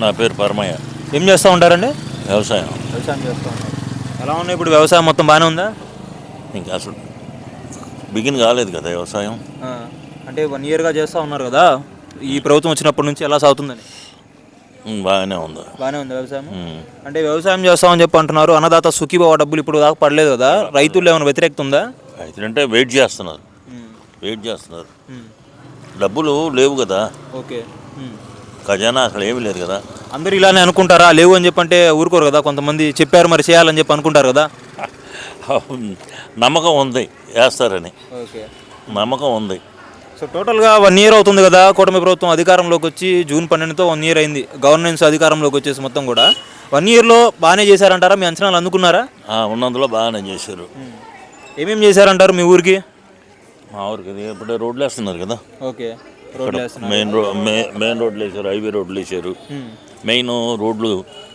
నా పేరు పరమయ్య. ఏం చేస్తూ ఉంటారండి? వ్యవసాయం. వ్యవసాయం చేస్తూ ఉంటారు ఎలా ఉన్నాయి ఇప్పుడు వ్యవసాయం? మొత్తం బాగానే ఉందా? ఇంకా అసలు బిగిన్ కాలేదు కదా వ్యవసాయం. ఆ, అంటే వన్ ఇయర్గా చేస్తూ ఉన్నారు కదా. ఈ ప్రభుత్వం వచ్చినప్పటి నుంచి ఎలా సాగుతుందని? ఉమ్, బాగానే ఉంది? బాగానే ఉంది వ్యవసాయం? ఉమ్. అంటే వ్యవసాయం చేస్తామని చెప్పి అంటున్నారు. అన్నదాత సుఖీబావ డబ్బులు ఇప్పుడు దాకా పడలేదు కదా. రైతులు ఏమైనా వ్యతిరేకత ఉందా? రైతులంటే వెయిట్ చేస్తున్నారు. వెయిట్ చేస్తున్నారు. డబ్బులు లేవు కదా. ఓకే. ఖజానా అసలు ఏమీ లేదు కదా. అందరూ ఇలానే అనుకుంటారా? లేవు అని చెప్పి అంటే ఊరుకోరు కదా. కొంతమంది చెప్పారు మరి చేయాలని చెప్పి అనుకుంటారు కదా. నమ్మకం ఉంది వేస్తారని. ఓకే. నమ్మకం ఉంది. సో టోటల్గా వన్ ఇయర్ అవుతుంది కదా కూటమి ప్రభుత్వం అధికారంలోకి వచ్చి జూన్ పన్నెండుతో వన్ ఇయర్ అయింది. గవర్నెన్స్ అధికారంలోకి వచ్చేసి మొత్తం కూడా. వన్ ఇయర్లో బాగానే చేశారంటారా? మీ అంచనాలు అందుకున్నారా? ఆ, ఉన్నందులో బాగానే చేశారు. ఏమేమి చేశారంటారు మీ ఊరికి? మా ఊరికి ఇది ఇప్పుడే రోడ్లు వేస్తున్నారు కదా. ఓకే. మెయిన్ రో మే- మెయిన్ రోడ్లు వేసారు హైవే రోడ్లు వేసారు మెయిన్ రోడ్లు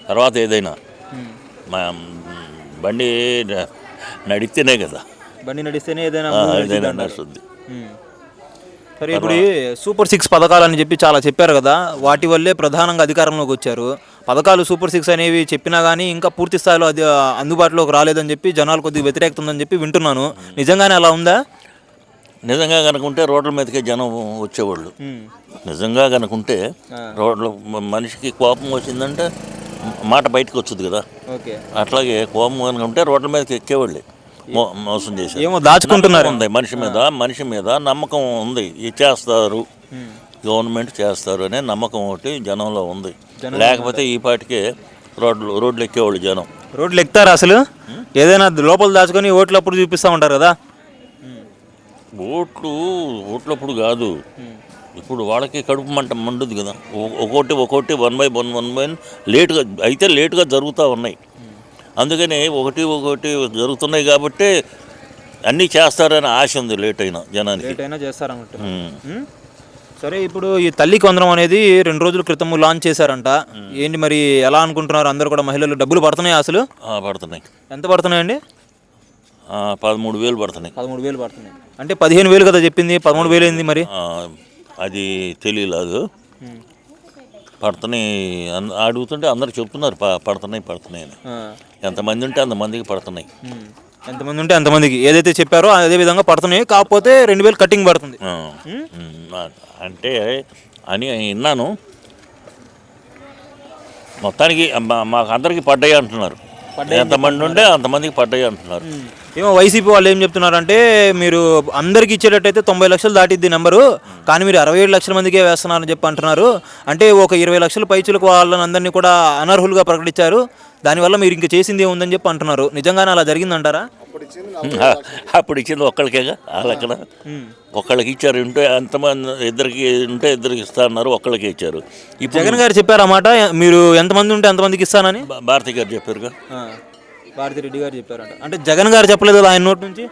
తర్వాత ఏదైనా మా బండి నడిస్తేనే కదా. బండి నడిస్తేనే ఏదైనా ఏదైనా. నడుస్తుంది. సరే ఇప్పుడు సూపర్ సిక్స్ పథకాలని చెప్పి చాలా చెప్పారు కదా వాటి వల్లే ప్రధానంగా అధికారంలోకి వచ్చారు. పథకాలు సూపర్ సిక్స్ అనేవి చెప్పినా కానీ ఇంకా పూర్తి స్థాయిలో అది అందుబాటులోకి రాలేదని చెప్పి జనాలు కొద్దిగా వ్యతిరేకత ఉందని చెప్పి వింటున్నాను. నిజంగానే అలా ఉందా? నిజంగా కనుకుంటే రోడ్ల మీదకే జనం వచ్చేవాళ్ళు. నిజంగా కనుకుంటే రోడ్లు మనిషికి కోపం వచ్చిందంటే మాట బయటకు వచ్చుద్ది కదా. అట్లాగే కోపం కనుకుంటే రోడ్ల మీదకి ఎక్కేవాళ్ళే. మోసం చేశారు. ఏమో దాచుకుంటున్నారు. ఉంది మనిషి మీద మనిషి మీద నమ్మకం ఉంది. ఇది చేస్తారు. గవర్నమెంట్ చేస్తారు అనే నమ్మకం ఒకటి జనంలో ఉంది. లేకపోతే ఈ పాటికే రోడ్లు రోడ్లు ఎక్కేవాళ్ళు జనం. రోడ్లు ఎక్కుతారా అసలు? ఏదైనా లోపల దాచుకొని ఓట్లు అప్పుడు చూపిస్తూ ఉంటారు కదా. ఓట్లు ఓట్లప్పుడు కాదు. ఇప్పుడు వాళ్ళకి కడుపు మంట మండుద్ది కదా. ఒక్కోటి ఒక్కోటి one by one one by లేటుగా అయితే లేటుగా జరుగుతూ ఉన్నాయి. అందుకని ఒకటి ఒకటి జరుగుతున్నాయి కాబట్టి అన్నీ చేస్తారని ఆశ ఉంది లేట్ అయినా జనానికి. లేట్ అయినా. ఉమ్. సరే ఇప్పుడు ఈ తల్లికి వందనం అనేది రెండు రోజుల క్రితం లాంచ్ చేశారంట. ఏంటి మరి ఎలా అనుకుంటున్నారు? అందరూ కూడా మహిళలు డబ్బులు పడుతున్నాయి అసలు? పడుతున్నాయి. ఎంత పడుతున్నాయండి? పదమూడు వేలు పడుతున్నాయి. పదమూడు వేలు పడుతున్నాయి. అంటే పదిహేను వేలు కదా చెప్పింది పదమూడు వేలు ఏంది మరి? ఆ, అది తెలియలేదు. పడుతున్నాయి అన్- అడుగుతుంటే అందరు చెప్తున్నారు ప- పడుతున్నాయి పడుతున్నాయి అని. ఆ. ఎంతమంది ఉంటే అంతమందికి పడుతున్నాయి. ఉమ్. ఎంతమంది ఉంటే అంతమందికి ఏదైతే చెప్పారో అదే విధంగా పడుతున్నాయి కాకపోతే రెండు వేలు కటింగ్ పడుతుంది. ఆ. ఉమ్, ఆ- అంటే అని విన్నాను. మొత్తానికి మా- మాకు అందరికి పడ్డాయి అంటున్నారు. ఎంతమంది ఉంటే అంతమందికి పడ్డాయి అంటున్నారు. ఏమో వైసీపీ వాళ్ళు ఏం చెప్తున్నారంటే మీరు అందరికి ఇచ్చేటట్టయితే తొంభై లక్షలు దాటిద్ది నెంబరు కానీ మీరు అరవై ఏడు లక్షల మందికే వేస్తున్నారని చెప్పి అంటున్నారు. అంటే ఒక ఇరవై లక్షల పైచులకు వాళ్ళని అందరినీ కూడా అనర్హులుగా ప్రకటించారు. దానివల్ల మీరు ఇంక చేసింది ఏముందని చెప్పి అంటున్నారు. నిజంగానే అలా జరిగిందంటారా? అప్పుడు ఇచ్చింది ఒక్కళ్ళకేగా ఆ లెక్కన. ఒక్కళ్ళకి ఇచ్చారు ఉంటే అంతమంది ఇద్దరికి ఉంటే ఇద్దరికి ఇస్తా అన్నారు ఒక్కళ్ళకి ఇచ్చారు. ఇప్పుడు జగన్ గారు చెప్పారు అన్నమాట మీరు ఎంతమంది ఉంటే అంతమందికి ఇస్తానని? భారతి గారు చెప్పారుగా. భారతి రెడ్డి గారు చెప్పారంట. అంటే జగన్ గారు చెప్పలేదు కదా ఆయన నోటి నుంచి?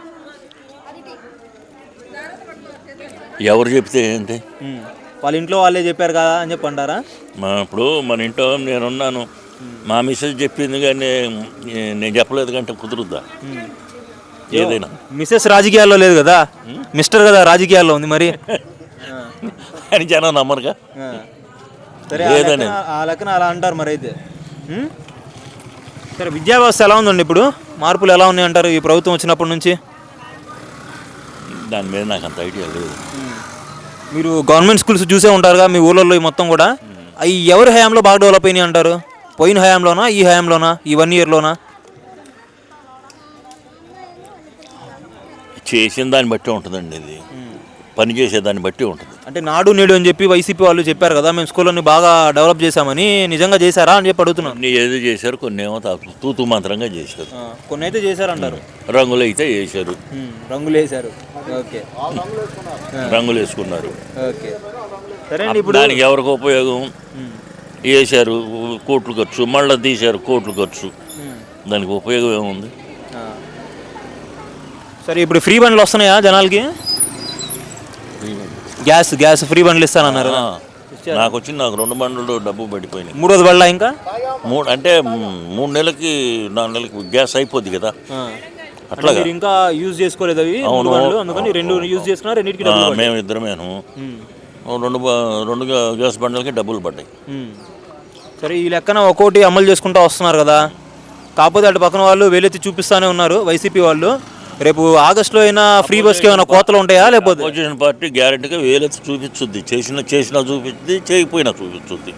ఎవరు చెప్తే ఏంటి. వాళ్ళ ఇంట్లో వాళ్ళే చెప్పారు కదా అని చెప్పి అంటారా? మా ఇప్పుడు మన ఇంట్లో నేనున్నాను. మా మిస్సెస్ చెప్పింది కానీ నేను చెప్పలేదు కంటే కుదురుద్దా? ఏదైనా. మిసెస్ రాజకీయాల్లో లేదు కదా? మిస్టర్ కదా రాజకీయాల్లో ఉంది మరి? అని జనం నమ్మరుగా. సరే ఆ లేదని. లెక్కన- ఆ లెక్కన అలా అంటారు మరి అయితే? సరే విద్యా వ్యవస్థ ఎలా ఉందండి ఇప్పుడు? మార్పులు ఎలా ఉన్నాయి అంటారు ఈ ప్రభుత్వం వచ్చినప్పటి నుంచి? దాని మీద నాకు అంత ఐడియా లేదు. మీరు గవర్నమెంట్ స్కూల్స్ చూసే ఉంటారుగా మీ ఊళ్ళల్లో ఈ మొత్తం కూడా. అవి ఎవరి హయాంలో బాగా డెవలప్ అయినాయి అంటారు? పోయిన హయాంలోనా ఈ హయాంలోనా ఈ వన్ ఇయర్లోనా? చేసిన దాన్ని బట్టి ఉంటుందండి ఇది. పని చేసే దాన్ని బట్టి ఉంటుంది. అంటే నాడు నేడు అని చెప్పి వైసీపీ వాళ్ళు చెప్పారు కదా మేము స్కూళ్ళని బాగా డెవలప్ చేశామని నిజంగా చేశారా అని చెప్పి అడుగుతున్నాను. కొన్ని ఏదో చేశారు కొన్ని ఏమో తూతు మంత్రంగా చేశారు. కొన్ని అయితే చేశారంటారు. రంగులు అయితే వేశారు. రంగులు వేశారు. ఓకే. రంగులు వేసుకున్నారు. ఓకే. సరే అండి ఇప్పుడు దానికి ఎవరికి ఉపయోగం? వేశారు కోట్లు ఖర్చు మళ్ళీ తీశారు కోట్లు ఖర్చు. దానికి ఉపయోగం ఏముంది. సరే ఇప్పుడు ఫ్రీ బండ్లు వస్తున్నాయా జనాలకి? గ్యాస్ గ్యాస్ ఫ్రీ బండ్లు ఇస్తానన్నారు. నాకు వచ్చి నాకు రెండు బండ్లు డబ్బు పడిపోయినాయి. మూడోది బళ్ళ ఇంకా? మూడు అంటే మూడు నెలలకి నాలుగు నెలలకి గ్యాస్ అయిపోద్ది కదా. ఆ. అట్లాగా. అంటే మీరు ఇంకా యూజ్ చేసుకోలేదు అవి అవును. బండ్లు. అందుకని రెండు యూజ్ చేసుకున్నా రెండింటికి. మేము ఇద్దరమేను. రెండు రెండు గ్యాస్ బండ్లకి డబ్బులు పడ్డాయి. సరే ఈ లెక్కన ఒక్కోటి అమలు చేసుకుంటూ వస్తున్నారు కదా. కాకపోతే అటు పక్కన వాళ్ళు వేలెత్తి చూపిస్తానే ఉన్నారు వైసీపీ వాళ్ళు. రేపు ఆగస్టులో అయినా ఫ్రీ బస్కి ఏమైనా కోతలు ఉంటాయా లేకపోతే? అపోజిషన్ పార్టీ గ్యారెంటీగా వేలెత్తి చూపించుద్ది. చేసిన చేసినా చూపించుద్ది చేయకపోయినా చూపించుద్ది.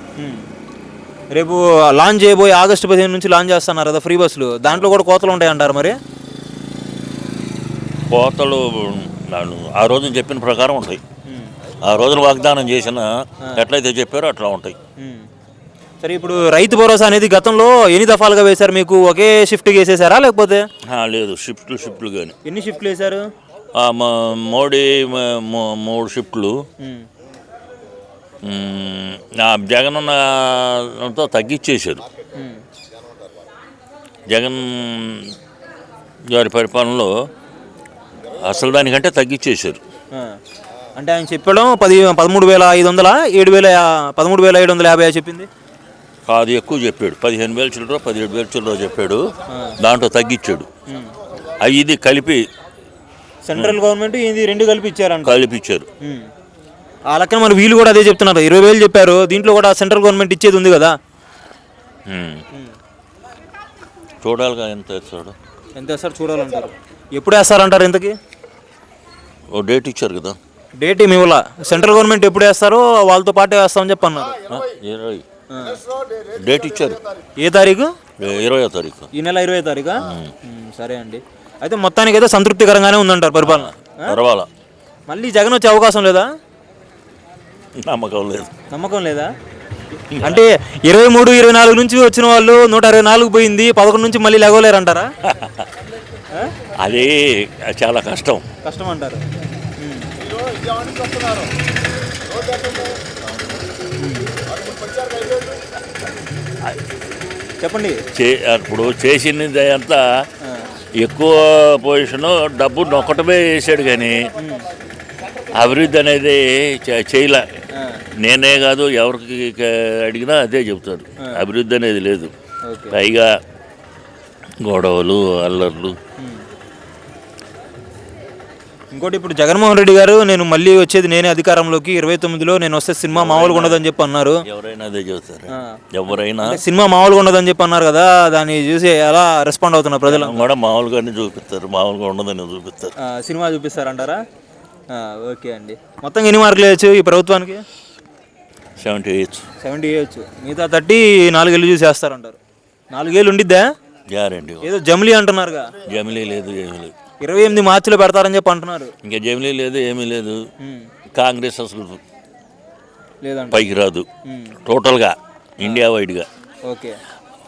రేపు లాంచ్ చేయబోయే ఆగస్టు పదిహేను నుంచి లాంచ్ చేస్తున్నారు కదా ఫ్రీ బస్సులు. దాంట్లో కూడా కోతలు ఉంటాయి అంటారు మరి? కోతలు ఆ రోజున చెప్పిన ప్రకారం ఉంటాయి. ఆ రోజున వాగ్దానం చేసిన ఎట్లయితే చెప్పారో అట్లా ఉంటాయి. సరే ఇప్పుడు రైతు భరోసా అనేది గతంలో ఎన్ని దఫాలుగా వేశారు మీకు? ఒకే షిఫ్ట్ వేసేసారా లేకపోతే? లేదు షిఫ్ట్లు షిఫ్ట్లు కానీ ఎన్ని షిఫ్ట్లు వేశారు? మోడీ మూడు షిఫ్ట్లు జగన్ ఉన్నతో తగ్గించేశారు ఉమ్. జగన్ గారి పరిపాలనలో అసలు దానికంటే తగ్గించేశారు ఆ. అంటే ఆయన చెప్పడం పది పదమూడు వేల ఐదు వందల ఏడు వేల పదమూడు వేల ఏడు వందల యాభై చెప్పింది? కాదు ఎక్కువ చెప్పాడు. పదిహేను వేల చిల్లర పదిహేడు వేల చిల్లర చెప్పాడు. దాంట్లో తగ్గించాడు. అవి ఇది కలిపి సెంట్రల్ గవర్నమెంట్ ఇది రెండు కలిపి ఇచ్చారంట. ఉమ్. ఆ లెక్కన మరి వీళ్ళు కూడా అదే చెప్తున్నారు. ఇరవై వేలు చెప్పారు. దీంట్లో కూడా సెంట్రల్ గవర్నమెంట్ ఇచ్చేది ఉంది కదా. చూడాలిగా ఎంత వేస్తాడు. ఎంత వేస్తారు చూడాలంటారు. ఎప్పుడు వేస్తారంటారు ఇంతకి? ఓ డేట్ ఇచ్చారు కదా. డేట్ ఏమి ఇవ్వాల? సెంట్రల్ గవర్నమెంట్ ఎప్పుడు వేస్తారో వాళ్ళతో పాటే వేస్తామని చెప్పి అన్నారు ఆ, ఇరవై. డేట్ ఇచ్చారు. ఏ తారీఖు? ఇ- ఇరవయో తారీఖు. ఈ నెల ఇరవై తారీఖా? సరే అండి. అయితే మొత్తానికి అయితే సంతృప్తికరంగానే ఉందంటారు పరిపాలన? పర్వాలా. మళ్ళీ జగన్ వచ్చే అవకాశం లేదా? నమ్మకం లేదు. నమ్మకం లేదా? అంటే ఇరవై మూడు ఇరవై నాలుగు నుంచి వచ్చిన వాళ్ళు నూట అరవై నాలుగు పోయింది పదకొండు నుంచి మళ్ళీ లెగవలేరంటారా ఆ? అది చాలా కష్టం. కష్టం అంటారు. చెప్పండి. చే ఇప్పుడు చేసింది అంతా ఎక్కువ పొజిషను డబ్బు నొక్కటమే వేసాడు కానీ అభివృద్ధి అనేది చేయలే. నేనే కాదు ఎవరికి అడిగినా అదే చెబుతారు. అభివృద్ధి అనేది లేదు. పైగా గొడవలు అల్లర్లు. ఇంకోటి ఇప్పుడు జగన్మోహన్ రెడ్డి గారు నేను మళ్ళీ వచ్చేది నేనే అధికారంలోకి ఇరవై తొమ్మిదిలో నేను వస్తే సినిమా మామూలుగా ఉండదని చెప్పి అన్నారు. ఎవరైనా అదే చెబుతారు? ఆ. ఎవరైనా సినిమా మామూలుగా ఉండదని చెప్పి అన్నారు కదా దాన్ని చూసి ఎలా రెస్పాండ్ అవుతున్నారు ప్రజలు? కూడా మామూలుగానే చూపిస్తారు మామూలుగా ఉండదని చూపిస్తారు. సినిమా చూపిస్తారంటారా? ఆ, ఓకే అండి. మొత్తం ఎన్ని మార్కులు వేయచ్చు ఈ ప్రభుత్వానికి? సెవెంటీ ఎయిట్ సెవెంటీ వేయచ్చు. మిగతా థర్టీ నాలుగేళ్ళు చూసి వేస్తారంటారు. నాలుగేళ్ళు ఉండిద్దా? గ్యారంటీ. ఏదో జమిలీ అంటున్నారుగా. జమిలీ లేదు ఏమీ లేదు. ఇరవై ఎనిమిది మార్చిలో పెడతారని చెప్పి అంటున్నారు. ఇంకా జమిలీ లేదు ఏమీ లేదు. కాంగ్రెస్ అసలు లేదంట. పైకి రాదు. టోటల్గా ఇండియా వైడ్గా. ఓకే.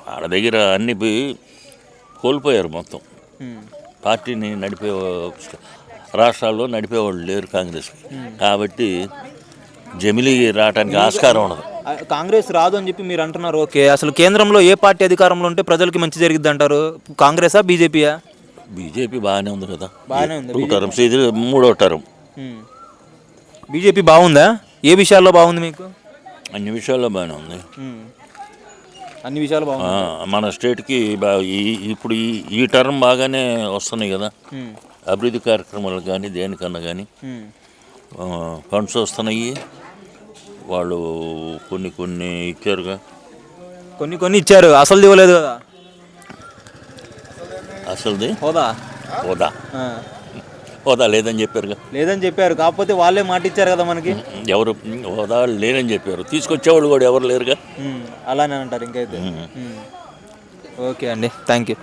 వాళ్ళ దగ్గర అన్ని పోయి కోల్పోయారు మొత్తం. పార్టీని నడిపే రాష్ట్రాల్లో నడిపేవాళ్ళు లేరు కాంగ్రెస్కి. కాబట్టి జమిలీ రావడానికి ఆస్కారం ఉండదు. కాంగ్రెస్ రాదు అని చెప్పి మీరు అంటున్నారు ఓకే. అసలు కేంద్రంలో ఏ పార్టీ అధికారంలో ఉంటే ప్రజలకి మంచి జరిగిద్ది అంటారు? కాంగ్రెసా బీజేపీయా? బీజేపీ బాగానే ఉంది కదా. బాగానే ఉంది. టూ టర్మ్స్ ఇది మూడో టర్మ్. బీజేపీ బాగుందా? ఏ విషయాల్లో బాగుంది మీకు? అన్ని విషయాల్లో బాగానే ఉంది. అన్ని విషయాలు బాగుంది మన స్టేట్కి ఇప్పుడు ఈ ఈ టర్మ్ బాగానే వస్తున్నాయి కదా. అభివృద్ధి కార్యక్రమాలు కానీ దేనికన్నా కానీ ఫండ్స్ వస్తున్నాయి. వాళ్ళు కొన్ని కొన్ని ఇచ్చారుగా. కొన్ని కొన్ని ఇచ్చారు. అసలు ఇవ్వలేదు కదా. అసలుది? హోదా? హోదా. హోదా లేదని చెప్పారుగా లేదని చెప్పారు. కాకపోతే వాళ్ళే మాట ఇచ్చారు కదా మనకి. ఎవరు? హోదా లేరని చెప్పారు. తీసుకొచ్చేవాళ్ళు కూడా ఎవరు లేరుగా? అలానే అంటారు ఇంకైతే. ఓకే అండి. Thank you